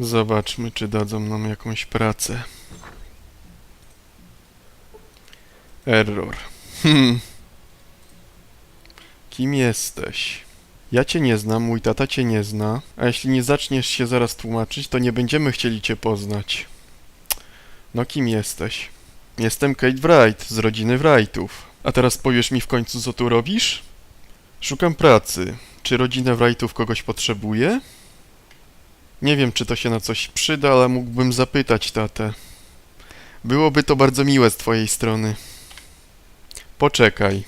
Zobaczmy, czy dadzą nam jakąś pracę. Error. Hmm. Kim jesteś? Ja cię nie znam, mój tata cię nie zna, a jeśli nie zaczniesz się zaraz tłumaczyć, to nie będziemy chcieli cię poznać. No kim jesteś? Jestem Kate Wright, z rodziny Wrightów. A teraz powiesz mi w końcu, co tu robisz? Szukam pracy. Czy rodzina Wrightów kogoś potrzebuje? Nie wiem, czy to się na coś przyda, ale mógłbym zapytać tatę. Byłoby to bardzo miłe z twojej strony. Poczekaj.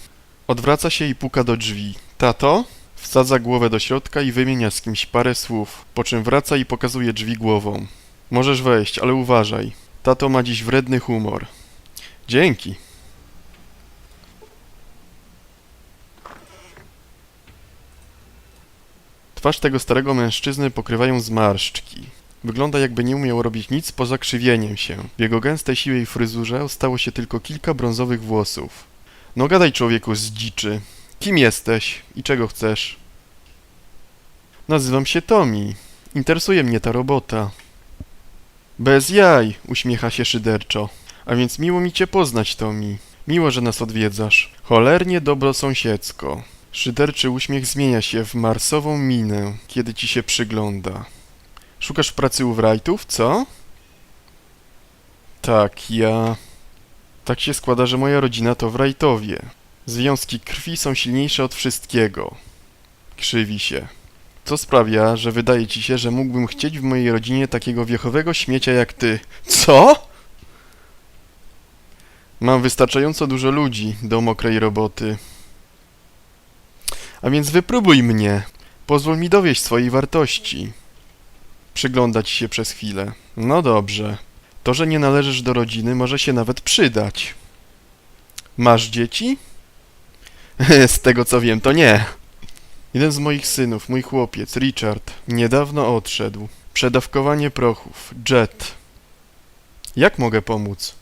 Odwraca się i puka do drzwi. Tato? Wsadza głowę do środka i wymienia z kimś parę słów, po czym wraca i pokazuje drzwi głową. Możesz wejść, ale uważaj. Tato ma dziś wredny humor. Dzięki. Twarz tego starego mężczyzny pokrywają zmarszczki. Wygląda jakby nie umiał robić nic poza krzywieniem się. W jego gęstej siwej fryzurze ostało się tylko kilka brązowych włosów. No gadaj człowieku z dziczy. Kim jesteś i czego chcesz? Nazywam się Tommy. Interesuje mnie ta robota. Bez jaj, uśmiecha się szyderczo. A więc miło mi cię poznać, Tommy. Miło, że nas odwiedzasz. Cholernie dobro sąsiedzko. Szyderczy uśmiech zmienia się w marsową minę, kiedy ci się przygląda. Szukasz pracy u Wrightów, co? Tak, ja... Tak się składa, że moja rodzina to Wrightowie. Związki krwi są silniejsze od wszystkiego. Krzywi się. Co sprawia, że wydaje ci się, że mógłbym chcieć w mojej rodzinie takiego wiechowego śmiecia jak ty. Co? Mam wystarczająco dużo ludzi do mokrej roboty. A więc wypróbuj mnie. Pozwól mi dowieść swojej wartości. Przyglądać się przez chwilę. No dobrze. To, że nie należysz do rodziny, może się nawet przydać. Masz dzieci? z tego co wiem, to nie. Jeden z moich synów, mój chłopiec, Richard, niedawno odszedł. Przedawkowanie prochów. Jet. Jak mogę pomóc?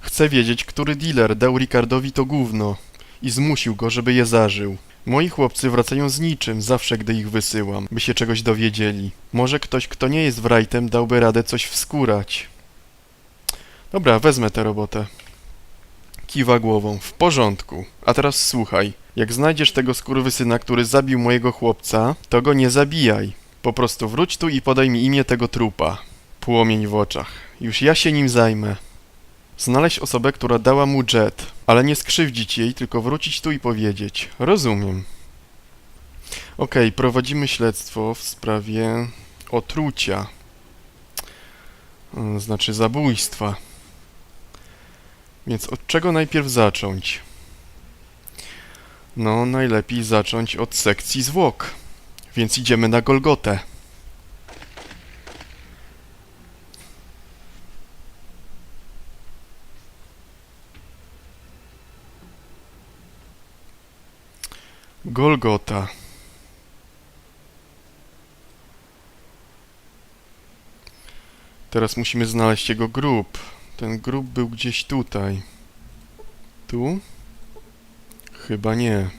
Chcę wiedzieć, który dealer dał Ricardowi to gówno i zmusił go, żeby je zażył. Moi chłopcy wracają z niczym, zawsze gdy ich wysyłam, by się czegoś dowiedzieli. Może ktoś, kto nie jest Wrightem, dałby radę coś wskórać. Dobra, wezmę tę robotę. Kiwa głową. W porządku. A teraz słuchaj. Jak znajdziesz tego skurwysyna, który zabił mojego chłopca, to go nie zabijaj. Po prostu wróć tu i podaj mi imię tego trupa. Płomień w oczach. Już ja się nim zajmę. Znaleźć osobę, która dała mu jet, ale nie skrzywdzić jej, tylko wrócić tu i powiedzieć. Rozumiem. Okej, prowadzimy śledztwo w sprawie otrucia. Mm, Znaczy zabójstwa. Więc od czego najpierw zacząć? No, najlepiej zacząć od sekcji zwłok. Więc idziemy na Golgotę. Golgota. Teraz musimy znaleźć jego grób. Ten grób był gdzieś tutaj. Tu? Chyba nie.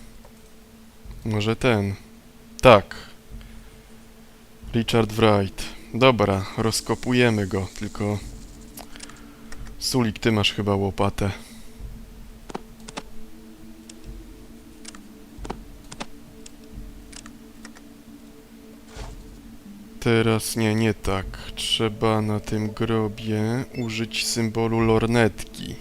Może ten. Tak. Richard Wright. Dobra, rozkopujemy go, tylko... Sulik, ty masz chyba łopatę. Teraz nie, nie tak. Trzeba na tym grobie użyć symbolu lornetki.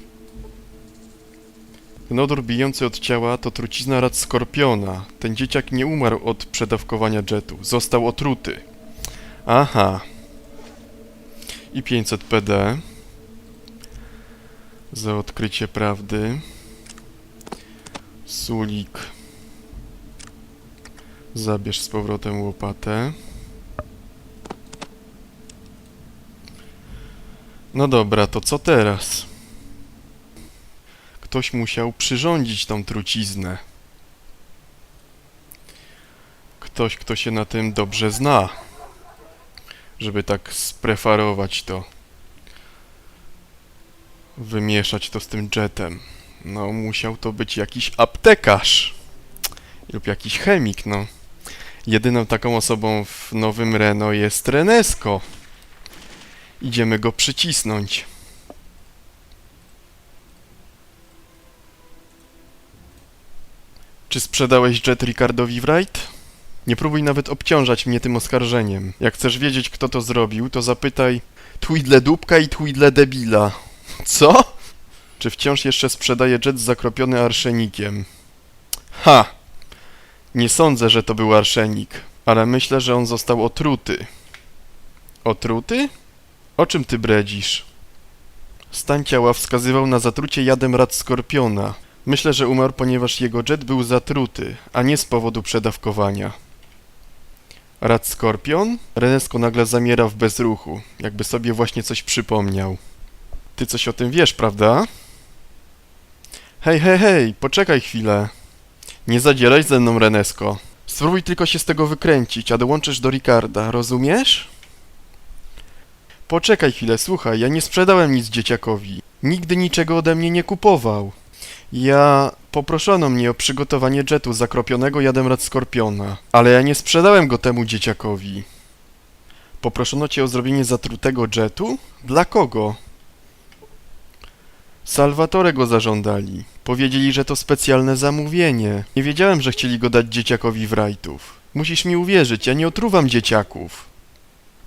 Ten odór bijący od ciała to trucizna rad skorpiona. Ten dzieciak nie umarł od przedawkowania jetu. Został otruty. Aha. I 500 PD. Za odkrycie prawdy. Sulik. Zabierz z powrotem łopatę. No dobra, to co teraz? Ktoś musiał przyrządzić tą truciznę. Ktoś, kto się na tym dobrze zna. Żeby tak sprefarować to. Wymieszać to z tym jetem. No, musiał to być jakiś aptekarz. Lub jakiś chemik, no. Jedyną taką osobą w nowym Renault jest Renesco. Idziemy go przycisnąć. Czy sprzedałeś jet Ricardowi Wright? Nie próbuj nawet obciążać mnie tym oskarżeniem. Jak chcesz wiedzieć, kto to zrobił, to zapytaj dupka i Tweedle debila. Co? Czy wciąż jeszcze sprzedaje jet zakropiony arszenikiem? Ha! Nie sądzę, że to był arszenik, ale myślę, że on został otruty. Otruty? O czym ty bredzisz? Stan ciała wskazywał na zatrucie jadem rad skorpiona. Myślę, że umarł, ponieważ jego jet był zatruty, a nie z powodu przedawkowania. Rad skorpion? Renesko nagle zamiera w bezruchu, jakby sobie właśnie coś przypomniał. Ty coś o tym wiesz, prawda? Hej, hej, hej, poczekaj chwilę. Nie zadzieraj ze mną, Renesko. Spróbuj tylko się z tego wykręcić, a dołączysz do Ricarda, rozumiesz? Poczekaj chwilę, słuchaj, ja nie sprzedałem nic dzieciakowi. Nigdy niczego ode mnie nie kupował. Ja... poproszono mnie o przygotowanie jetu zakropionego jadem rad skorpiona, ale ja nie sprzedałem go temu dzieciakowi. Poproszono cię o zrobienie zatrutego jetu? Dla kogo? Salvatore go zażądali. Powiedzieli, że to specjalne zamówienie. Nie wiedziałem, że chcieli go dać dzieciakowi Wrightów. Musisz mi uwierzyć, ja nie otruwam dzieciaków.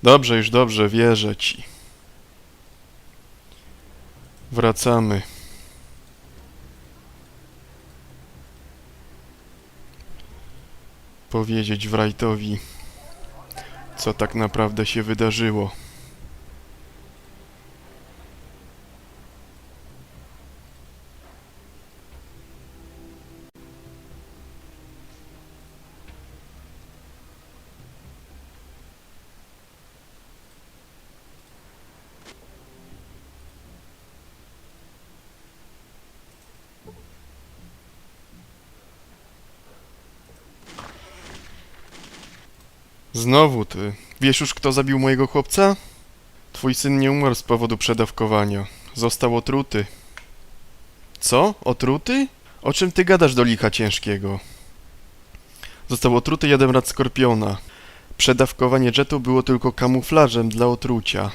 Dobrze, już dobrze, wierzę ci. Wracamy. Powiedzieć Wrightowi, co tak naprawdę się wydarzyło. Znowu ty. Wiesz już, kto zabił mojego chłopca? Twój syn nie umarł z powodu przedawkowania. Został otruty. Co? Otruty? O czym ty gadasz do licha ciężkiego? Został otruty jadem rad skorpiona. Przedawkowanie jetu było tylko kamuflażem dla otrucia.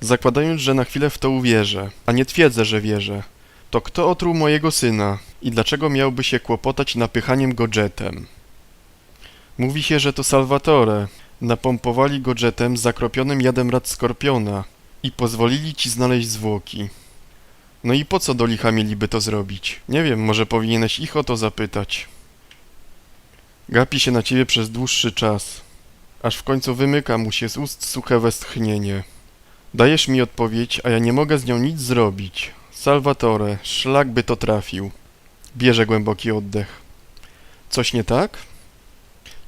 Zakładając, że na chwilę w to uwierzę, a nie twierdzę, że wierzę, to kto otruł mojego syna i dlaczego miałby się kłopotać napychaniem go jetem? Mówi się, że to Salvatore. Napompowali go jetem zakropionym jadem rad skorpiona i pozwolili ci znaleźć zwłoki. No i po co do licha mieliby to zrobić? Nie wiem, może powinieneś ich o to zapytać. Gapi się na ciebie przez dłuższy czas, aż w końcu wymyka mu się z ust suche westchnienie. Dajesz mi odpowiedź, a ja nie mogę z nią nic zrobić. Salvatore, szlak by to trafił. Bierze głęboki oddech. Coś nie tak?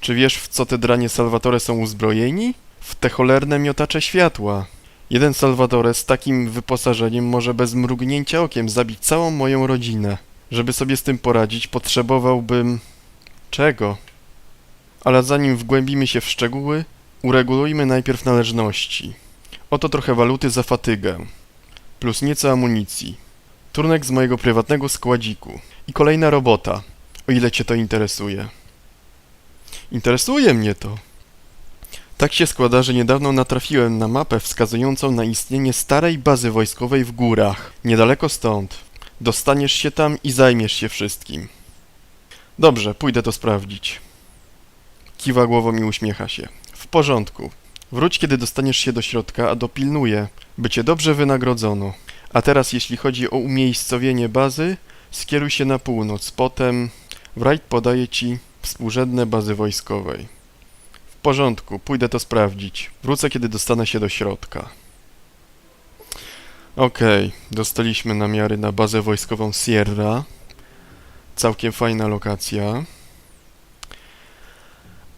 Czy wiesz, w co te dranie Salvatore są uzbrojeni? W te cholerne miotacze światła. Jeden Salvatore z takim wyposażeniem może bez mrugnięcia okiem zabić całą moją rodzinę. Żeby sobie z tym poradzić, potrzebowałbym... czego? Ale zanim wgłębimy się w szczegóły, uregulujmy najpierw należności. Oto trochę waluty za fatygę. Plus nieco amunicji. Turnek z mojego prywatnego składziku. I kolejna robota, o ile cię to interesuje. Interesuje mnie to. Tak się składa, że niedawno natrafiłem na mapę wskazującą na istnienie starej bazy wojskowej w górach, niedaleko stąd. Dostaniesz się tam i zajmiesz się wszystkim. Dobrze, pójdę to sprawdzić. Kiwa głową i uśmiecha się. W porządku. Wróć, kiedy dostaniesz się do środka, a dopilnuję, by cię dobrze wynagrodzono. A teraz, jeśli chodzi o umiejscowienie bazy, skieruj się na północ, potem Wright podaje ci współrzędne bazy wojskowej. W porządku, pójdę to sprawdzić. Wrócę, kiedy dostanę się do środka. Okej, dostaliśmy namiary na bazę wojskową Sierra. Całkiem fajna lokacja.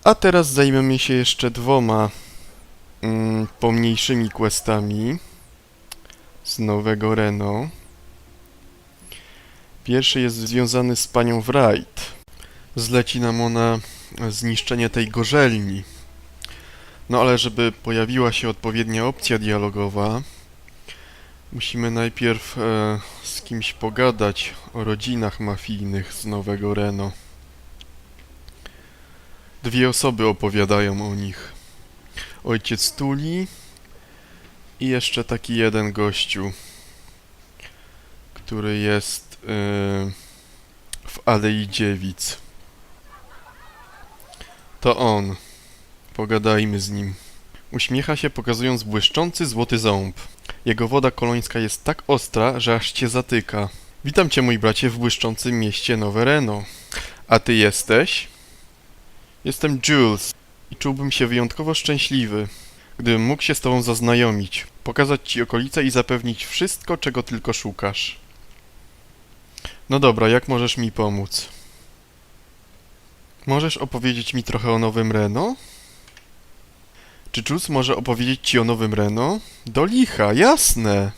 A teraz zajmiemy się jeszcze dwoma mm, pomniejszymi questami z nowego Reno. Pierwszy jest związany z panią Wright zleci nam ona zniszczenie tej gorzelni. No ale żeby pojawiła się odpowiednia opcja dialogowa, musimy najpierw e, z kimś pogadać o rodzinach mafijnych z Nowego Reno. Dwie osoby opowiadają o nich. Ojciec Tuli I jeszcze taki jeden gościu, który jest yy, w Alei Dziewic. To on. Pogadajmy z nim. Uśmiecha się, pokazując błyszczący złoty ząb. Jego woda kolońska jest tak ostra, że aż cię zatyka. Witam cię, mój bracie, w błyszczącym mieście Nowe Reno. A ty jesteś? Jestem Jules i czułbym się wyjątkowo szczęśliwy, gdybym mógł się z tobą zaznajomić, pokazać ci okolice i zapewnić wszystko, czego tylko szukasz. No dobra, jak możesz mi pomóc? Możesz opowiedzieć mi trochę o nowym Reno? Czy Jules może opowiedzieć ci o nowym Reno? Do licha, jasne!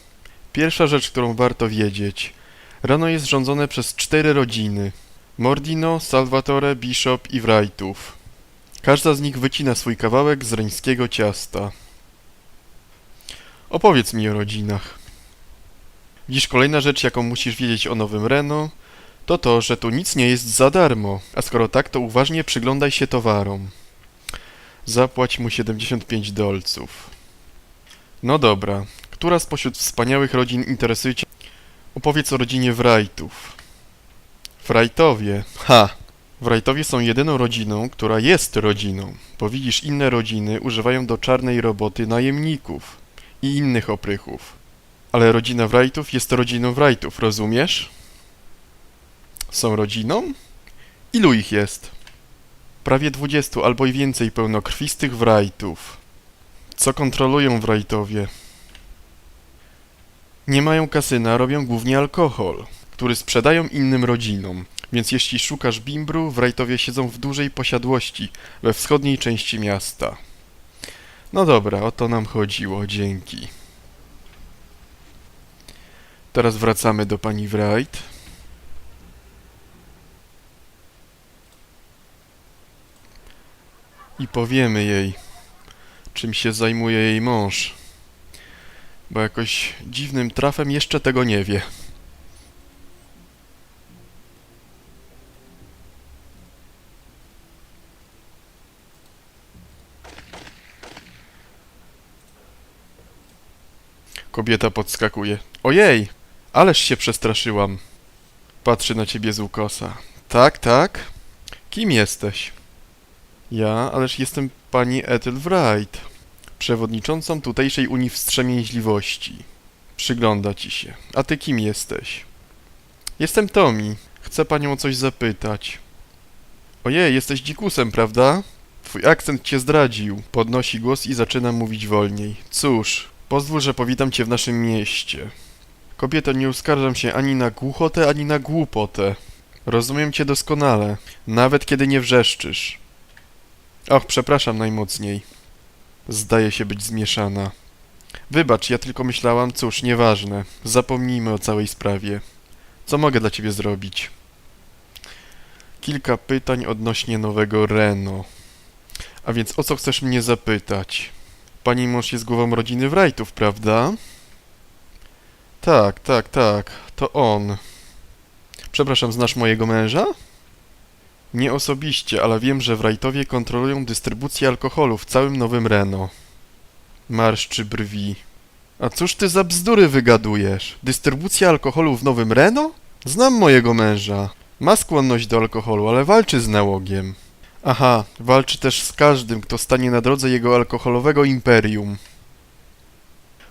Pierwsza rzecz, którą warto wiedzieć. Rano jest rządzone przez cztery rodziny. Mordino, Salvatore, Bishop i Wrightów. Każda z nich wycina swój kawałek z reńskiego ciasta. Opowiedz mi o rodzinach. Dziś kolejna rzecz, jaką musisz wiedzieć o nowym Reno, to to, że tu nic nie jest za darmo, a skoro tak, to uważnie przyglądaj się towarom. Zapłać mu 75 dolców. No dobra, która spośród wspaniałych rodzin interesuje cię? Opowiedz o rodzinie Wrightów. Wrightowie, ha! Wrightowie są jedyną rodziną, która jest rodziną, bo widzisz, inne rodziny używają do czarnej roboty najemników i innych oprychów. Ale rodzina Wrightów jest rodziną Wrightów, rozumiesz? Są rodziną? Ilu ich jest? Prawie 20 albo i więcej pełnokrwistych Wrightów. Co kontrolują Wrightowie? Nie mają kasyna, robią głównie alkohol, który sprzedają innym rodzinom. Więc jeśli szukasz bimbru, Wrightowie siedzą w dużej posiadłości we wschodniej części miasta. No dobra, o to nam chodziło, dzięki. Teraz wracamy do pani Wright. I powiemy jej, czym się zajmuje jej mąż. Bo jakoś dziwnym trafem jeszcze tego nie wie. Kobieta podskakuje. Ojej, ależ się przestraszyłam. Patrzy na ciebie z ukosa. Tak, tak? Kim jesteś? Ja, ależ jestem pani Ethel Wright, przewodniczącą tutejszej Unii Wstrzemięźliwości. Przygląda ci się. A ty kim jesteś? Jestem Tommy. Chcę panią o coś zapytać. Ojej, jesteś dzikusem, prawda? Twój akcent cię zdradził. Podnosi głos i zaczyna mówić wolniej. Cóż, pozwól, że powitam cię w naszym mieście. Kobieto, nie uskarżam się ani na głuchotę, ani na głupotę. Rozumiem cię doskonale, nawet kiedy nie wrzeszczysz. Och, przepraszam najmocniej. Zdaje się być zmieszana. Wybacz, ja tylko myślałam, cóż, nieważne. Zapomnijmy o całej sprawie. Co mogę dla ciebie zrobić? Kilka pytań odnośnie nowego Reno. A więc o co chcesz mnie zapytać? Pani mąż jest głową rodziny Wrightów, prawda? Tak, tak, tak. To on. Przepraszam, znasz mojego męża? Nie osobiście, ale wiem, że Wrightowie kontrolują dystrybucję alkoholu w całym Nowym Reno. Marszczy brwi. A cóż ty za bzdury wygadujesz? Dystrybucja alkoholu w Nowym Reno? Znam mojego męża. Ma skłonność do alkoholu, ale walczy z nałogiem. Aha, walczy też z każdym, kto stanie na drodze jego alkoholowego imperium.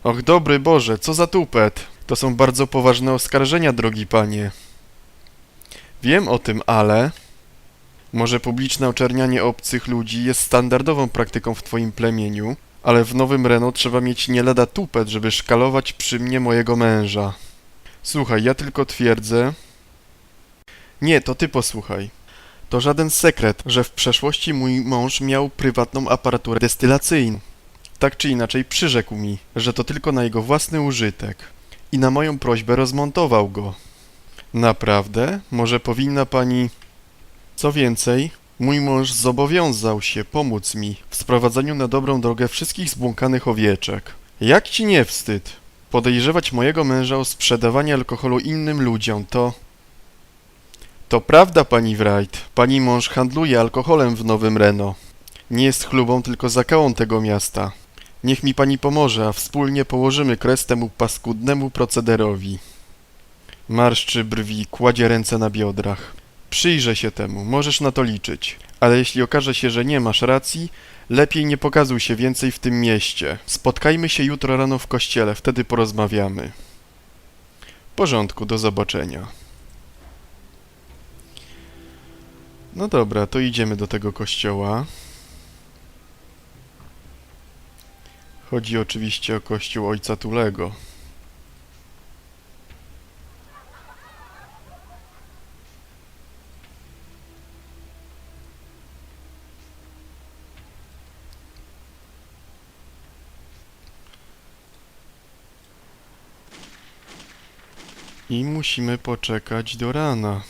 Och, dobry Boże, co za tupet. To są bardzo poważne oskarżenia, drogi panie. Wiem o tym, ale... Może publiczne oczernianie obcych ludzi jest standardową praktyką w twoim plemieniu, ale w Nowym Reno trzeba mieć nie lada tupet, żeby szkalować przy mnie mojego męża. Słuchaj, ja tylko twierdzę... Nie, to ty posłuchaj. To żaden sekret, że w przeszłości mój mąż miał prywatną aparaturę destylacyjną. Tak czy inaczej przyrzekł mi, że to tylko na jego własny użytek. I na moją prośbę rozmontował go. Naprawdę? Może powinna pani... Co więcej, mój mąż zobowiązał się pomóc mi w sprowadzeniu na dobrą drogę wszystkich zbłąkanych owieczek. Jak ci nie wstyd? Podejrzewać mojego męża o sprzedawanie alkoholu innym ludziom to... To prawda, pani Wright. Pani mąż handluje alkoholem w Nowym Reno. Nie jest chlubą, tylko zakałą tego miasta. Niech mi pani pomoże, a wspólnie położymy kres temu paskudnemu procederowi. Marszczy brwi, kładzie ręce na biodrach. Przyjrzę się temu, możesz na to liczyć. Ale jeśli okaże się, że nie masz racji, lepiej nie pokazuj się więcej w tym mieście. Spotkajmy się jutro rano w kościele, wtedy porozmawiamy. W porządku, do zobaczenia. No dobra, to idziemy do tego kościoła. Chodzi oczywiście o kościół ojca Tulego. I musimy poczekać do rana.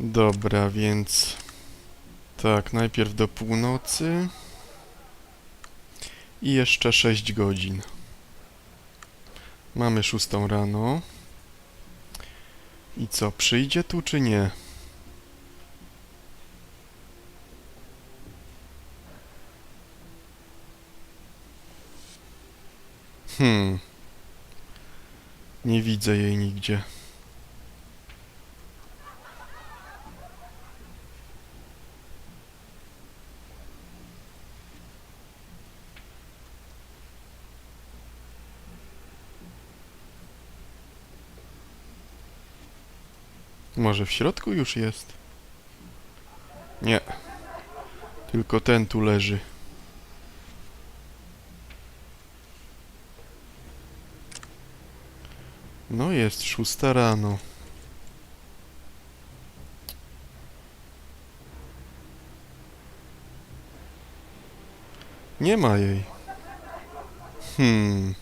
Dobra, więc tak, najpierw do północy i jeszcze 6 godzin. Mamy szóstą rano. I co, przyjdzie tu czy nie? Hmm. Nie widzę jej nigdzie. Może w środku już jest? Nie. Tylko ten tu leży. No jest szósta rano. Nie ma jej. Hmm.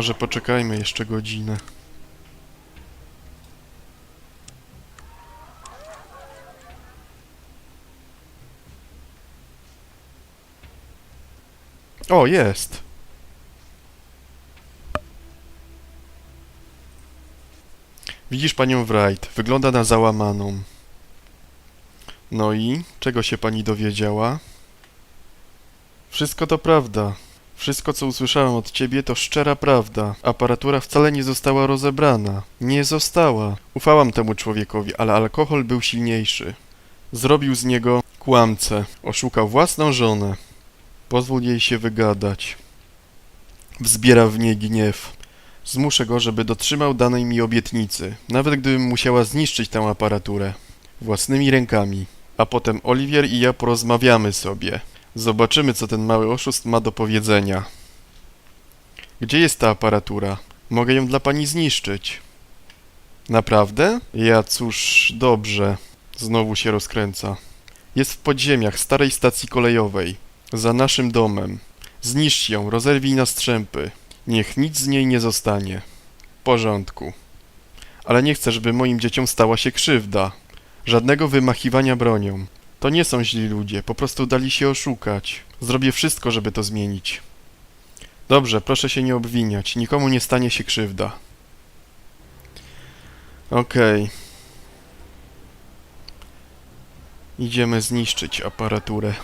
Może poczekajmy jeszcze godzinę. O, jest. Widzisz panią Wright. Wygląda na załamaną. No i czego się pani dowiedziała? Wszystko to prawda. Wszystko, co usłyszałem od ciebie, to szczera prawda. Aparatura wcale nie została rozebrana. Nie została. Ufałam temu człowiekowi, ale alkohol był silniejszy. Zrobił z niego kłamcę. Oszukał własną żonę. Pozwól jej się wygadać. Wzbiera w niej gniew. Zmuszę go, żeby dotrzymał danej mi obietnicy, nawet gdybym musiała zniszczyć tę aparaturę. Własnymi rękami. A potem Oliwier i ja porozmawiamy sobie. Zobaczymy, co ten mały oszust ma do powiedzenia. Gdzie jest ta aparatura? Mogę ją dla pani zniszczyć. Naprawdę? Ja cóż, dobrze. Znowu się rozkręca. Jest w podziemiach starej stacji kolejowej. Za naszym domem. Zniszcz ją, rozerwij na strzępy. Niech nic z niej nie zostanie. W porządku. Ale nie chcę, żeby moim dzieciom stała się krzywda. Żadnego wymachiwania bronią. To nie są źli ludzie, po prostu dali się oszukać. Zrobię wszystko, żeby to zmienić. Dobrze, proszę się nie obwiniać, nikomu nie stanie się krzywda. Okej. Idziemy zniszczyć aparaturę.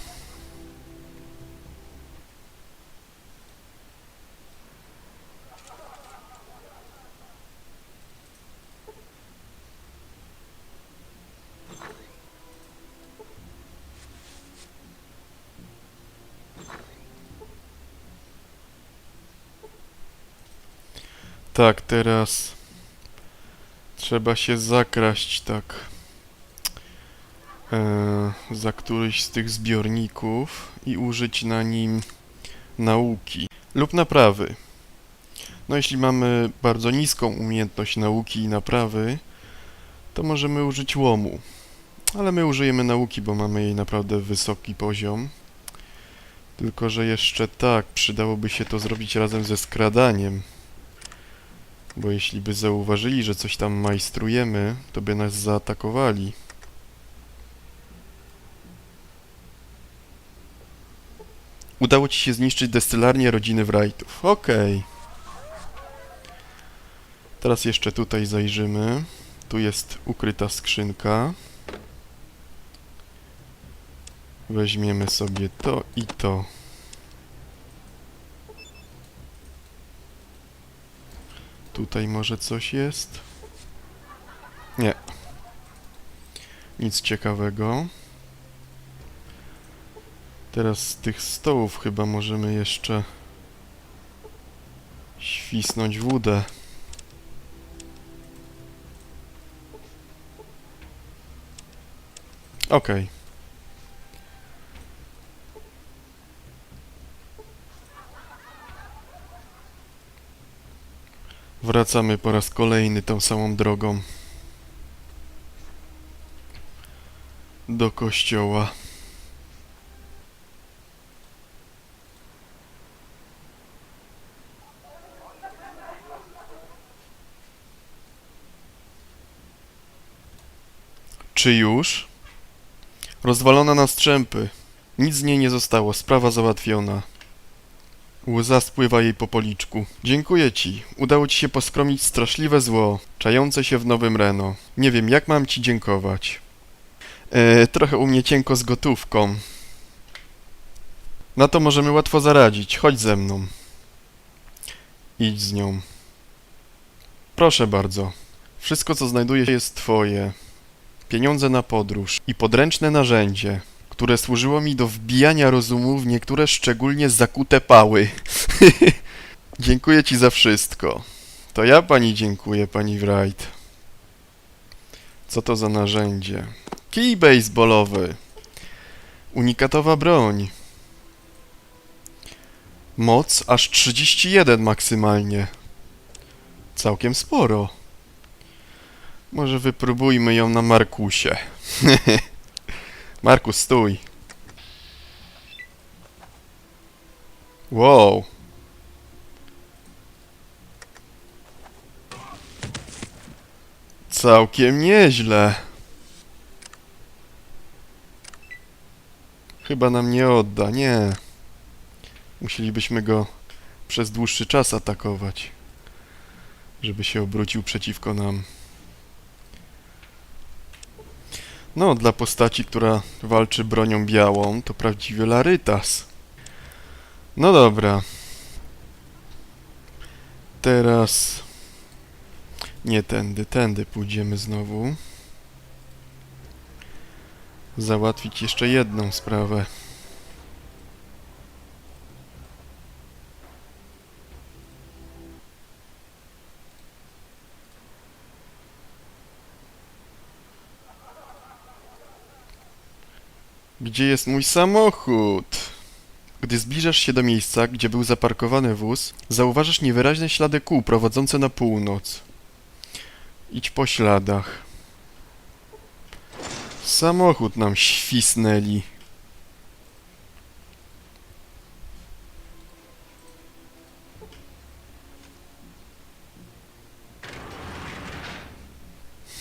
Tak, teraz trzeba się zakraść tak e, za któryś z tych zbiorników i użyć na nim nauki lub naprawy. No jeśli mamy bardzo niską umiejętność nauki i naprawy, to możemy użyć łomu. Ale my użyjemy nauki, bo mamy jej naprawdę wysoki poziom. Tylko, że jeszcze tak, przydałoby się to zrobić razem ze skradaniem. Bo jeśli by zauważyli, że coś tam majstrujemy, to by nas zaatakowali. Udało ci się zniszczyć destylarnię rodziny Wrightów. Okej. Okay. Teraz jeszcze tutaj zajrzymy. Tu jest ukryta skrzynka. Weźmiemy sobie to i to. Tutaj może coś jest? Nie. Nic ciekawego. Teraz z tych stołów chyba możemy jeszcze świsnąć wódę. Okej. Wracamy po raz kolejny tą samą drogą. Do kościoła. Czy już? Rozwalona na strzępy. Nic z niej nie zostało, sprawa załatwiona. Łza spływa jej po policzku. Dziękuję ci. Udało ci się poskromić straszliwe zło, czające się w nowym Reno. Nie wiem, jak mam ci dziękować. E, trochę u mnie cienko z gotówką. Na to możemy łatwo zaradzić. Chodź ze mną. Idź z nią. Proszę bardzo. Wszystko, co znajduje się, jest twoje. Pieniądze na podróż i podręczne narzędzie, które służyło mi do wbijania rozumu w niektóre szczególnie zakute pały. dziękuję ci za wszystko. To ja pani dziękuję, pani Wright. Co to za narzędzie? Kij baseballowy. Unikatowa broń. Moc aż 31 maksymalnie. Całkiem sporo. Może wypróbujmy ją na Markusie. Markus, stój. Wow. Całkiem nieźle. Chyba nam nie odda, nie. Musielibyśmy go przez dłuższy czas atakować, żeby się obrócił przeciwko nam. No, dla postaci, która walczy bronią białą, to prawdziwy Larytas. No dobra. Teraz... Nie tędy, tędy pójdziemy znowu. Załatwić jeszcze jedną sprawę. Gdzie jest mój samochód? Gdy zbliżasz się do miejsca, gdzie był zaparkowany wóz, zauważasz niewyraźne ślady kół prowadzące na północ. Idź po śladach. Samochód nam świsnęli.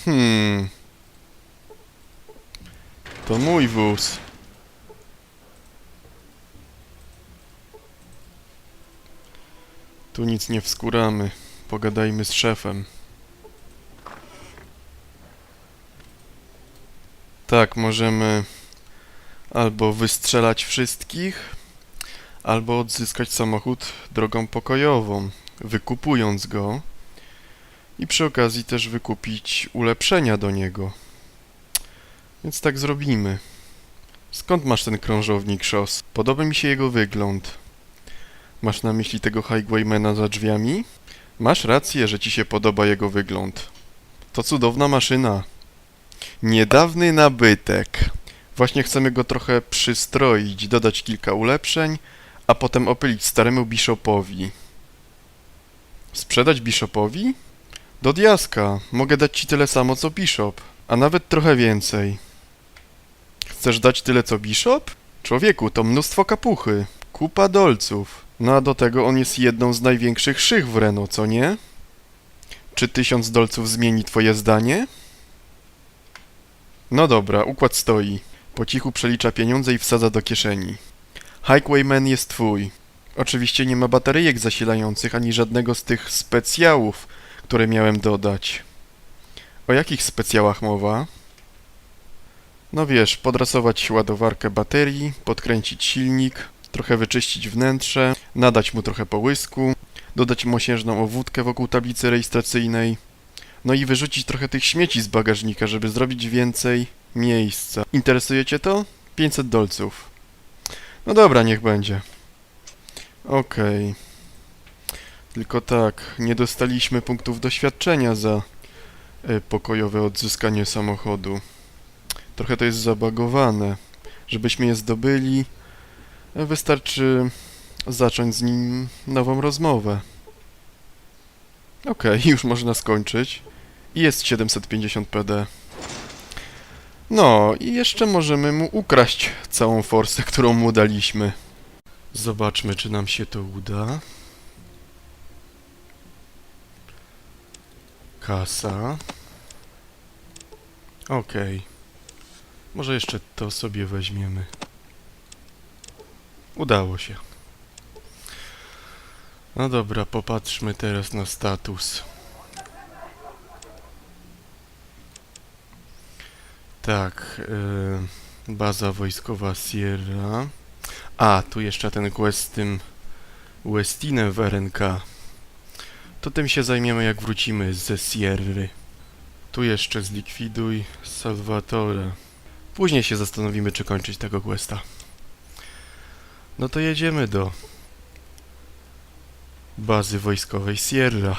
Hmm. To mój wóz. Tu nic nie wskuramy. Pogadajmy z szefem. Tak, możemy albo wystrzelać wszystkich, albo odzyskać samochód drogą pokojową, wykupując go i przy okazji też wykupić ulepszenia do niego. Więc tak zrobimy. Skąd masz ten krążownik szos? Podoba mi się jego wygląd. Masz na myśli tego highwaymana za drzwiami? Masz rację, że ci się podoba jego wygląd. To cudowna maszyna. Niedawny nabytek. Właśnie chcemy go trochę przystroić, dodać kilka ulepszeń, a potem opylić staremu bishopowi. Sprzedać bishopowi? Do diaska. Mogę dać ci tyle samo co bishop, a nawet trochę więcej. Chcesz dać tyle co bishop? Człowieku, to mnóstwo kapuchy. Kupa dolców. No a do tego on jest jedną z największych szych w Reno, co nie? Czy tysiąc dolców zmieni twoje zdanie? No dobra, układ stoi. Po cichu przelicza pieniądze i wsadza do kieszeni. Highwayman jest twój. Oczywiście nie ma bateryjek zasilających ani żadnego z tych specjałów, które miałem dodać. O jakich specjałach mowa? No wiesz, podrasować ładowarkę baterii, podkręcić silnik, trochę wyczyścić wnętrze, nadać mu trochę połysku, dodać mosiężną owódkę wokół tablicy rejestracyjnej, no i wyrzucić trochę tych śmieci z bagażnika, żeby zrobić więcej miejsca. Interesuje cię to? 500 dolców. No dobra, niech będzie. Okej. Tylko tak, nie dostaliśmy punktów doświadczenia za e, pokojowe odzyskanie samochodu. Trochę to jest zabagowane. Żebyśmy je zdobyli, wystarczy zacząć z nim nową rozmowę. Okej, już można skończyć. Jest 750 PD. No, i jeszcze możemy mu ukraść całą forsę, którą mu daliśmy. Zobaczmy, czy nam się to uda. Kasa. Okej. Może jeszcze to sobie weźmiemy. Udało się. No dobra, popatrzmy teraz na status. Tak, yy, baza wojskowa Sierra. A, tu jeszcze ten quest z tym Westinem w RNK. To tym się zajmiemy jak wrócimy ze Sierry. Tu jeszcze zlikwiduj Salvatore. Później się zastanowimy, czy kończyć tego questa. No to jedziemy do bazy wojskowej Sierra.